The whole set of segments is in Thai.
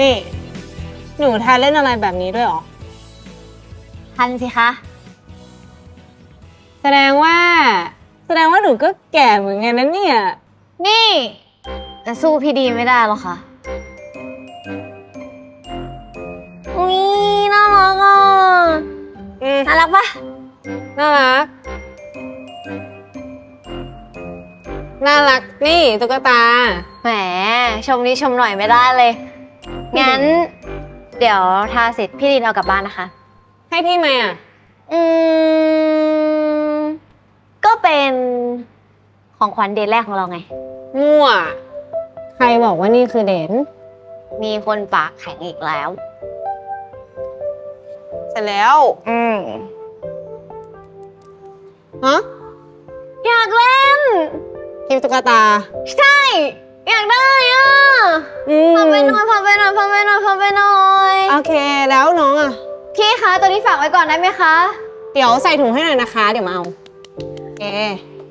นี่ หนูทานเล่นอะไรแบบนี้ด้วยเหรอ ทันสิคะ แสดงว่า แสดงว่าหนูก็แก่เหมือนกันนะเนี่ย นี่แต่สู้พี่ดีไม่ได้หรอกค่ะอุ้ยน่ารักอะอืมน่ารักปะน่ารัก น่ารักนี่ตุ๊กตา แหมชมนี้ชมหน่อยไม่ได้เลย งั้น เดี๋ยวทาเสร็จพี่ดินเอากลับบ้านนะคะ ให้พี่ไหมอะ อืม ก็เป็นของขวัญเดทแรกของเราไง มั่ว ใครบอกว่านี่คือเด่นมีคนปากแข็งอีกแล้ว เสร็จแล้ว อืมฮะอยากเล่นคลิปตุ๊กตา ใช่ อยากได้อะอืมพาไป หน่อยพาไปหน่อยพาไปหน่อยพาไปหน่อย โอเคแล้วน้องอะ พี่คะตัวนี้ฝากไว้ก่อนได้ไหมคะ เดี๋ยวใส่ถุงให้หน่อยนะคะ เดี๋ยวมาเอาโอเค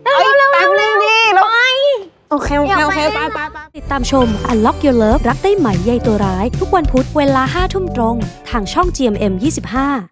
เอ้ยแป๊บนึงดิแล้วโอเคโอเคโอเคไปไปไปติดตามชม Unlock Your Love รักได้ไหมใยตัวร้าย ทุกวันพุธเวลา5ทุ่มตรง ทางช่อง GMM 25